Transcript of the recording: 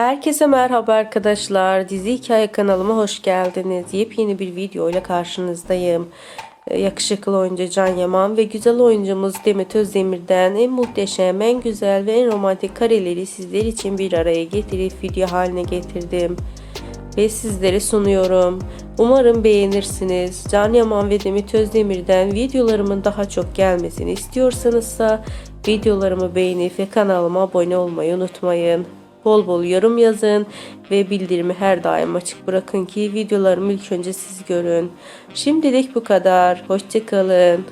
Herkese merhaba arkadaşlar. Dizi Hikaye kanalıma hoş geldiniz. Yepyeni bir video ile karşınızdayım. Ee, Yakışıklı oyuncu Can Yaman ve güzel oyuncumuz Demet Özdemir'den en muhteşem, en güzel ve en romantik kareleri sizler için bir araya getirip video haline getirdim. Ve sizlere sunuyorum. Umarım beğenirsiniz. Can Yaman ve Demet Özdemir'den videolarımın daha çok gelmesini istiyorsanızsa videolarımı beğenip ve kanalıma abone olmayı unutmayın. Bol bol yorum yazın ve bildirimi her daim açık bırakın ki videolarımı ilk önce siz görün. Şimdilik bu kadar. Hoşçakalın.